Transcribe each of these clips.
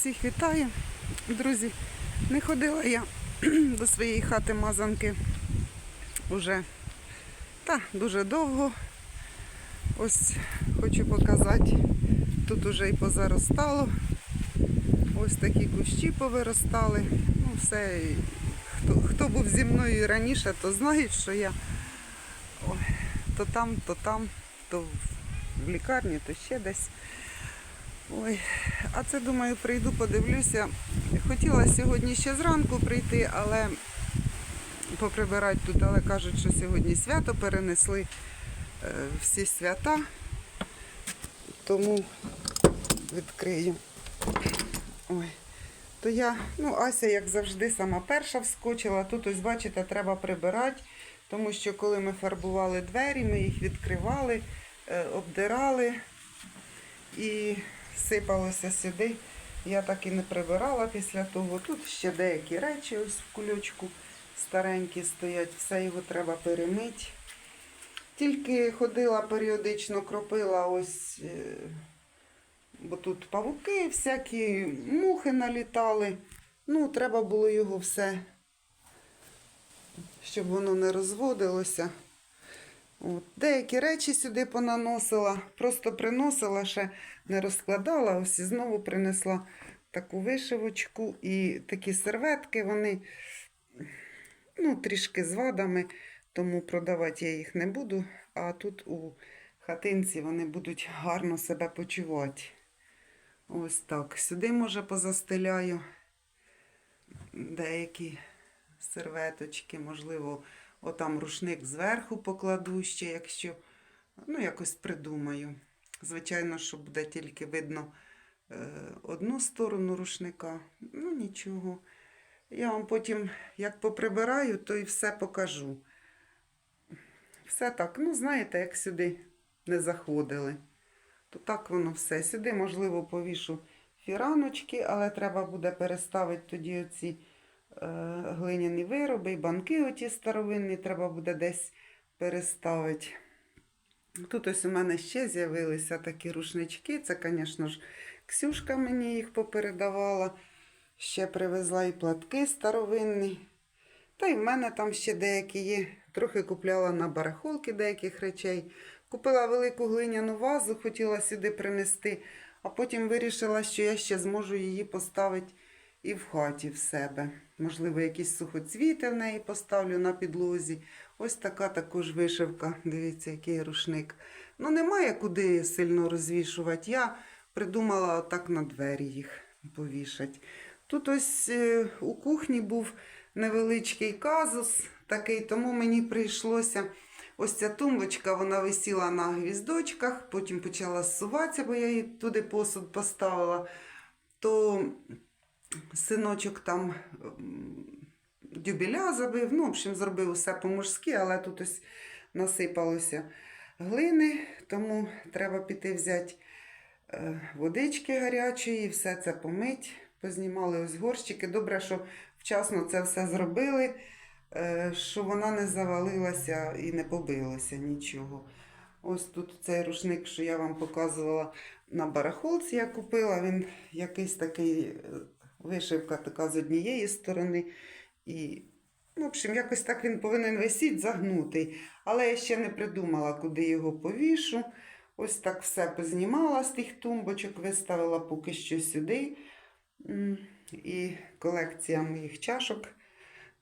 Всіх вітаю, друзі. Не ходила я до своєї хати мазанки уже та дуже довго. Ось хочу показати. Тут уже і позаростало. Ось такі кущі повиростали. Ну, все. Хто, хто був зі мною раніше, то знають, що я ой, то там, то там, то в лікарні, то ще десь. Ой, а це думаю, прийду, подивлюся. Хотіла сьогодні ще зранку прийти, але поприбирати тут, але кажуть, що сьогодні свято перенесли е, всі свята. Тому відкрию. Ой. То я, ну, Ася, як завжди, сама перша вскочила. Тут ось, бачите, треба прибирати, тому що коли ми фарбували двері, ми їх відкривали, е, обдирали і сипалося сюди. Я так і не прибирала після того. Тут ще деякі речі ось в кульочку старенькі стоять, все його треба перемити. Тільки ходила періодично, кропила ось, е, бо тут павуки всякі, мухи налітали. Ну, треба було його все, щоб воно не розводилося. От. Деякі речі сюди понаносила, просто приносила, ще не розкладала, ось і знову принесла таку вишивочку і такі серветки, вони ну, трішки з вадами, тому продавати я їх не буду. А тут у хатинці вони будуть гарно себе почувати. Ось так. Сюди, може, позастеляю деякі серветочки, можливо, отам рушник зверху покладу ще, якщо ну, якось придумаю. Звичайно, що буде тільки видно е, одну сторону рушника. Ну, нічого. Я вам потім, як поприбираю, то і все покажу. Все так, ну, знаєте, як сюди не заходили, то так воно все. Сюди, можливо, повішу фіраночки, але треба буде переставити тоді оці глиняні вироби і банки оті старовинні треба буде десь переставити. Тут ось у мене ще з'явилися такі рушнички. Це, звісно ж, Ксюшка мені їх попередавала. Ще привезла і платки старовинні. Та й в мене там ще деякі є. Трохи купляла на барахолки деяких речей. Купила велику глиняну вазу, хотіла сюди принести, а потім вирішила, що я ще зможу її поставити і в хаті в себе. Можливо, якісь сухоцвіти в неї поставлю на підлозі. Ось така також вишивка. Дивіться, який рушник. Ну, немає куди сильно розвішувати. Я придумала отак на двері їх повішати. Тут ось е, у кухні був невеличкий казус такий, тому мені прийшлося. Ось ця тумбочка, вона висіла на гвіздочках, потім почала зсуватися, бо я її туди посуд поставила. То синочок там м, дюбеля забив, ну, в общем, зробив усе по-мужськи, але тут ось насипалося глини, тому треба піти взяти е, водички гарячої, все це помить. Познімали ось горщики. Добре, що вчасно це все зробили, е, що вона не завалилася і не побилося нічого. Ось тут цей рушник, що я вам показувала на барахолці, я купила. Він якийсь такий е, вишивка така з однієї сторони. І, в общем, якось так він повинен висіти, загнутий. Але я ще не придумала, куди його повішу. Ось так все познімала з тих тумбочок, виставила поки що сюди. І колекція моїх чашок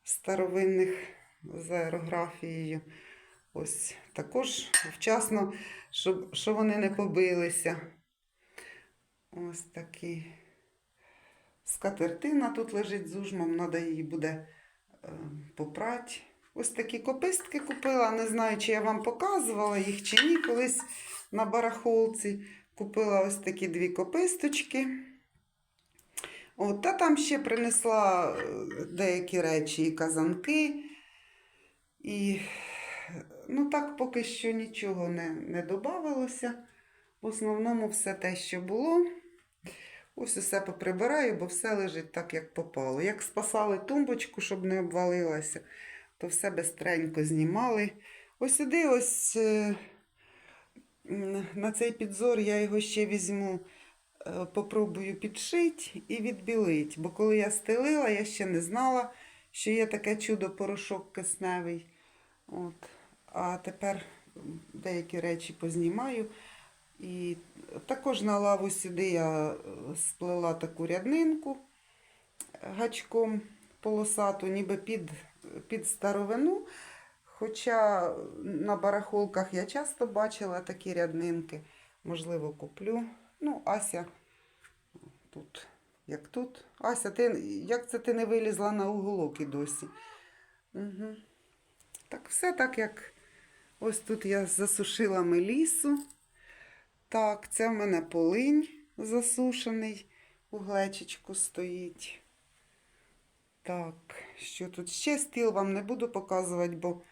старовинних з аерографією. Ось також вчасно, щоб, щоб вони не побилися. Ось такі. Скатертина тут лежить з ужмом, треба її буде е, попрати. Ось такі копистки купила. Не знаю, чи я вам показувала їх чи ні. Колись на барахолці купила ось такі дві кописточки. От, та там ще принесла е, деякі речі і казанки. І ну так поки що нічого не, не додавалося. В основному все те, що було. Ось усе поприбираю, бо все лежить так, як попало. Як спасали тумбочку, щоб не обвалилася, то все бистренько знімали. Ось сюди ось е, на цей підзор я його ще візьму е, попробую підшити і відбілити. Бо коли я стелила, я ще не знала, що є таке чудо порошок кисневий. От. А тепер деякі речі познімаю. І також на лаву сюди я е, сплела таку ряднинку гачком полосату, ніби під, під старовину. Хоча на барахолках я часто бачила такі ряднинки. Можливо, куплю. Ну, Ася тут, як тут. Ася, ти, як це ти не вилізла на уголок і досі? Угу. Так, все так, як ось тут я засушила мелісу. Так, це в мене полинь засушений, у глечичку стоїть. Так, що тут? Ще стіл вам не буду показувати, бо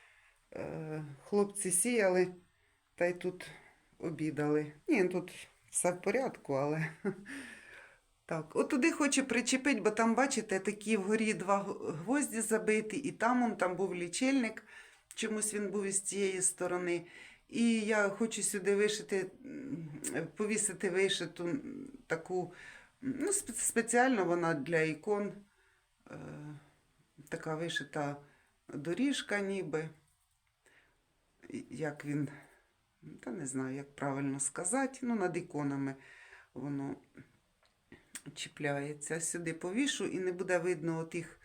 е, хлопці сіяли та й тут обідали. Ні, тут все в порядку, але. Так, от туди хочу причепити, бо там, бачите, такі вгорі два гвозді забиті, і там он, там був лічильник, чомусь він був із цієї сторони. І я хочу сюди вишити, повісити вишиту таку, ну, спеціально вона для ікон, е, така вишита доріжка ніби. Як він, та не знаю, як правильно сказати, ну, над іконами воно чіпляється. Сюди повішу і не буде видно отих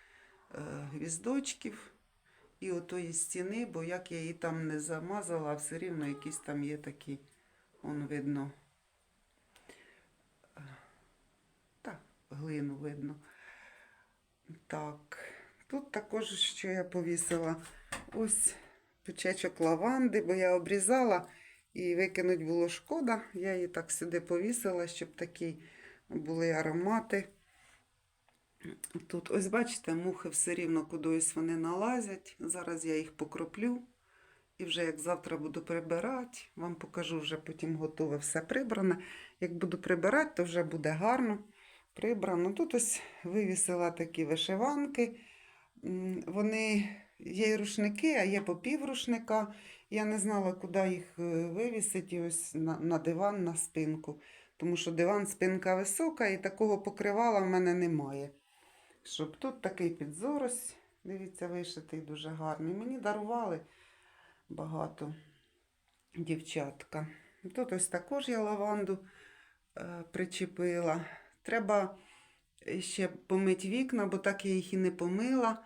е, гвіздочків і отої стіни, бо як я її там не замазала, все рівно якісь там є такі, он видно. е, Та, глину видно. Так, тут також, що я повісила, ось пучечок лаванди, бо я обрізала і викинуть було шкода. Я її так сюди повісила, щоб такі були аромати. Тут, ось бачите, мухи все рівно кудись вони налазять. Зараз я їх покроплю. І вже як завтра буду прибирати, вам покажу вже потім готове все прибране. Як буду прибирати, то вже буде гарно прибрано. Тут ось вивісила такі вишиванки. Вони є і рушники, а є по пів. Я не знала, куди їх е, вивісити ось на, на диван, на спинку. Тому що диван спинка висока і такого покривала в мене немає. Щоб тут такий підзор ось, дивіться, вишитий дуже гарний. Мені дарували багато дівчатка. Тут ось також я лаванду е, причепила. Треба ще помити вікна, бо так я їх і не помила.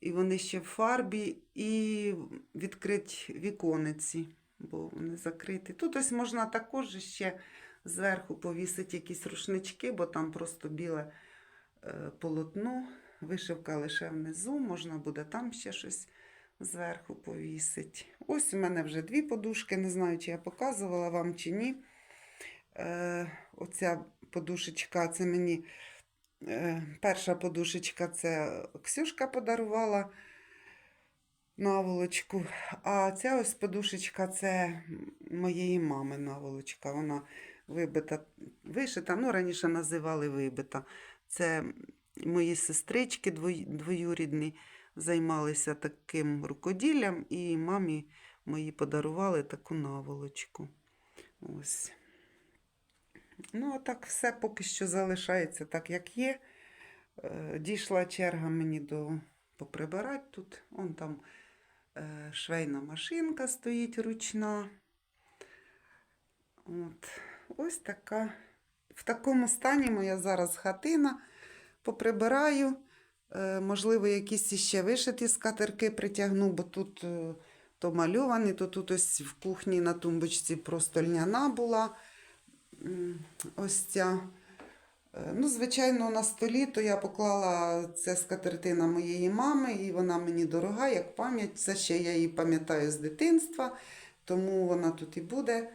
І вони ще в фарбі, і відкрити вікониці, бо вони закриті. Тут ось можна також ще зверху повісити якісь рушнички, бо там просто біле полотно, вишивка лише внизу, можна буде там ще щось зверху повісити. Ось у мене вже дві подушки, не знаю, чи я показувала вам чи ні. Е, оця подушечка, це мені е, перша подушечка, це Ксюшка подарувала наволочку. А ця ось подушечка це моєї мами наволочка. Вона вибита, вишита, ну раніше називали вибита. Це мої сестрички двоюрідні займалися таким рукоділлям, і мамі мої подарували таку наволочку. Ось. Ну, а так все поки що залишається так, як є. Е, Дійшла черга мені до поприбирати тут. Он там е, швейна машинка стоїть ручна. От. Ось така. В такому стані моя зараз хатина. Поприбираю. Е, можливо, якісь іще вишиті скатерки притягну, бо тут е, то мальовані, то тут ось в кухні на тумбочці просто льняна була. Ось ця. Е, Ну, звичайно, на столі то я поклала це скатертина моєї мами, і вона мені дорога, як пам'ять. Це ще я її пам'ятаю з дитинства, тому вона тут і буде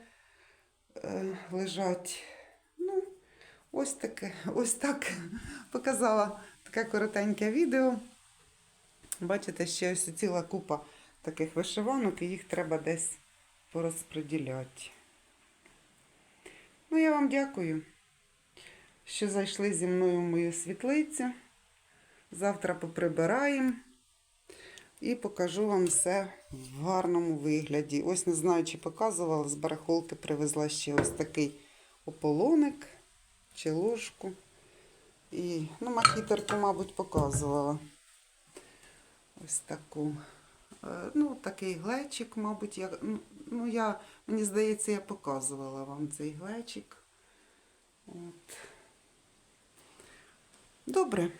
лежать. Ось таке, ось так показала таке коротеньке відео. Бачите, ще ось ціла купа таких вишиванок, і їх треба десь порозподіляти. Ну, я вам дякую, що зайшли зі мною в мою світлицю. Завтра поприбираємо і покажу вам все в гарному вигляді. Ось не знаю, чи показувала, з барахолки привезла ще ось такий ополоник. Чи ложку. І, ну, макітерку, мабуть, показувала. Ось таку. Е, Ну, такий глечик, мабуть, я, ну, ну, я, мені здається, я показувала вам цей глечик. От. Добре.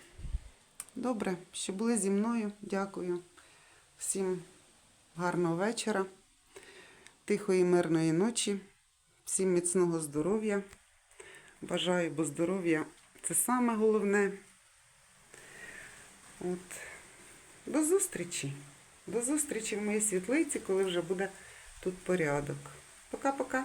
Добре, що були зі мною. Дякую. Всім гарного вечора, тихої, мирної ночі, всім міцного здоров'я. Бажаю, бо здоров'я це саме головне. От. До зустрічі. До зустрічі в моїй світлиці, коли вже буде тут порядок. Пока-пока.